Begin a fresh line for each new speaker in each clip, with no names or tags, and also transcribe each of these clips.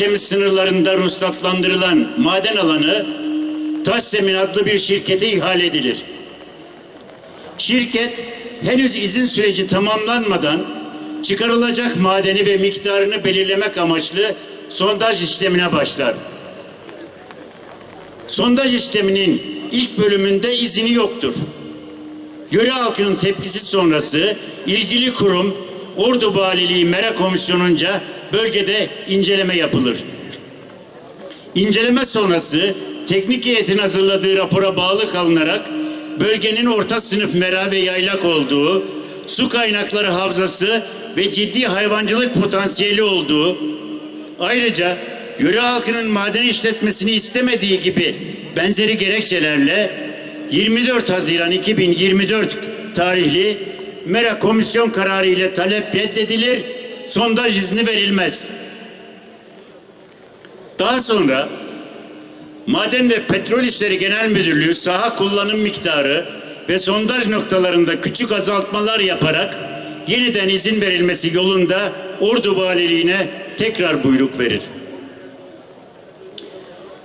ilçemiz sınırlarında ruhsatlandırılan maden alanı Tassemin adlı bir şirkete ihale edilir. Şirket henüz izin süreci tamamlanmadan çıkarılacak madeni ve miktarını belirlemek amaçlı sondaj işlemine başlar. Sondaj işleminin ilk bölümünde izini yoktur. Yöre halkının tepkisi sonrası ilgili kurum Ordu Valiliği Mera Komisyonu'nca bölgede inceleme yapılır. İnceleme sonrası teknik heyetin hazırladığı rapora bağlı kalınarak bölgenin orta sınıf mera ve yaylak olduğu, su kaynakları havzası ve ciddi hayvancılık potansiyeli olduğu, ayrıca yöre halkının maden işletmesini istemediği gibi benzeri gerekçelerle 24 Haziran 2024 tarihli Mera komisyon kararı ile talep reddedilir, sondaj izni verilmez. Daha sonra Maden ve Petrol İşleri Genel Müdürlüğü saha kullanım miktarı ve sondaj noktalarında küçük azaltmalar yaparak yeniden izin verilmesi yolunda Ordu Valiliğine tekrar buyruk verir.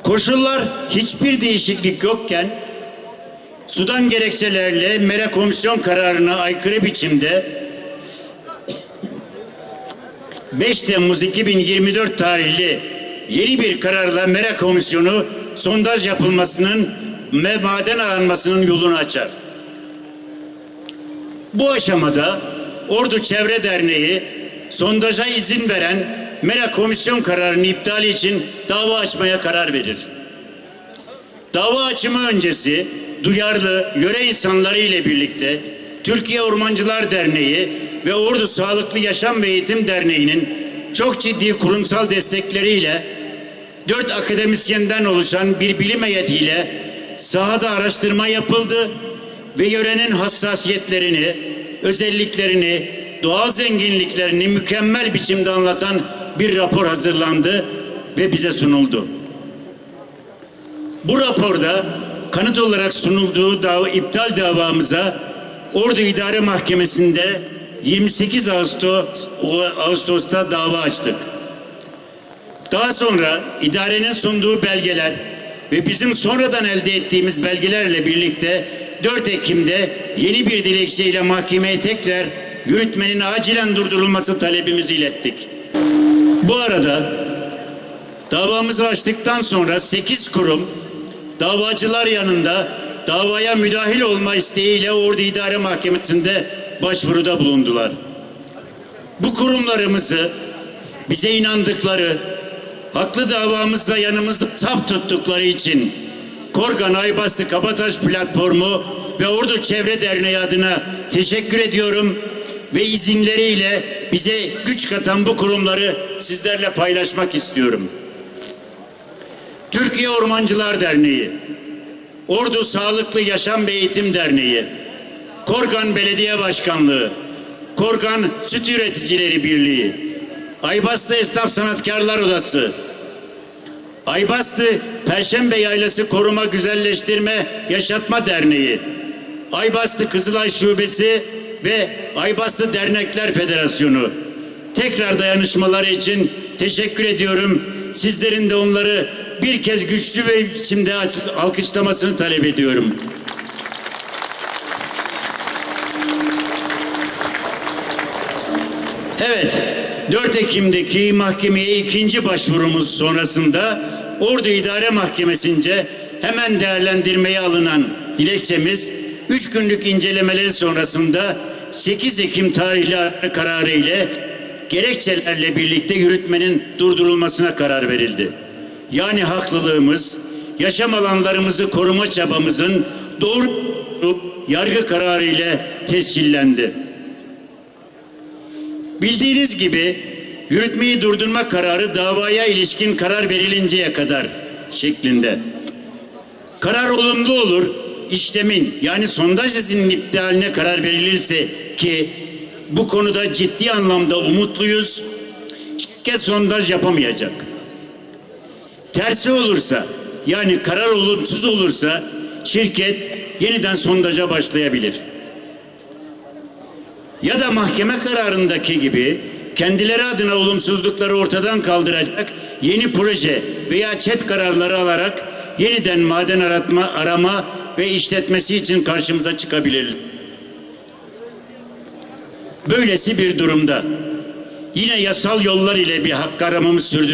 Koşullar hiçbir değişiklik yokken sudan gerekçelerle Mera Komisyon kararına aykırı biçimde 5 Temmuz 2024 tarihli yeni bir kararla Mera Komisyonu sondaj yapılmasının ve maden aranmasının yolunu açar. Bu aşamada Ordu Çevre Derneği sondaja izin veren Mera Komisyon kararının iptali için dava açmaya karar verir. Dava açımı öncesi duyarlı yöre insanları ile birlikte Türkiye Ormancılar Derneği ve Ordu Sağlıklı Yaşam ve Eğitim Derneği'nin çok ciddi kurumsal destekleriyle dört akademisyenden oluşan bir bilim heyetiyle sahada araştırma yapıldı ve yörenin hassasiyetlerini, özelliklerini, doğal zenginliklerini mükemmel biçimde anlatan bir rapor hazırlandı ve bize sunuldu. Bu raporda kanıt olarak sunulduğu dava, iptal davamıza Ordu İdare Mahkemesi'nde 28 Ağustos Ağustos'ta dava açtık. Daha sonra idarenin sunduğu belgeler ve bizim sonradan elde ettiğimiz belgelerle birlikte 4 Ekim'de yeni bir dilekçeyle mahkemeye tekrar yürütmenin acilen durdurulması talebimizi ilettik. Bu arada davamızı açtıktan sonra 8 kurum davacılar yanında davaya müdahil olma isteğiyle Ordu İdare Mahkemesi'nde başvuruda bulundular. Bu kurumlarımızı bize inandıkları, haklı davamızda yanımızda saf tuttukları için Korgan Aybastı Kabataş Platformu ve Ordu Çevre Derneği adına teşekkür ediyorum ve izinleriyle bize güç katan bu kurumları sizlerle paylaşmak istiyorum. Türkiye Ormancılar Derneği, Ordu Sağlıklı Yaşam ve Eğitim Derneği, Korgan Belediye Başkanlığı, Korgan Süt Üreticileri Birliği, Aybastı Esnaf Sanatkarlar Odası, Aybastı Perşembe Yaylası Koruma Güzelleştirme Yaşatma Derneği, Aybastı Kızılay Şubesi ve Aybastı Dernekler Federasyonu. Tekrar dayanışmaları için teşekkür ediyorum. Sizlerin de onları bir kez güçlü ve biçimde alkışlamasını talep ediyorum. Evet, 4 Ekim'deki mahkemeye ikinci başvurumuz sonrasında Ordu İdare Mahkemesi'nce hemen değerlendirmeye alınan dilekçemiz 3 günlük incelemeleri sonrasında 8 Ekim tarihli kararı ile gerekçelerle birlikte yürütmenin durdurulmasına karar verildi. Yani haklılığımız, yaşam alanlarımızı koruma çabamızın doğru yargı kararı ile tescillendi. Bildiğiniz gibi yürütmeyi durdurma kararı davaya ilişkin karar verilinceye kadar şeklinde. Karar olumlu olur, işlemin yani sondaj izinin iptaline karar verilirse ki bu konuda ciddi anlamda umutluyuz. Şirket sondaj yapamayacak. Tersi olursa yani karar olumsuz olursa şirket yeniden sondaja başlayabilir. Ya da mahkeme kararındaki gibi kendileri adına olumsuzlukları ortadan kaldıracak yeni proje veya çet kararları alarak yeniden maden aratma, arama ve işletmesi için karşımıza çıkabilir. Böylesi bir durumda yine yasal yollar ile bir hak aramamız sürdürülür.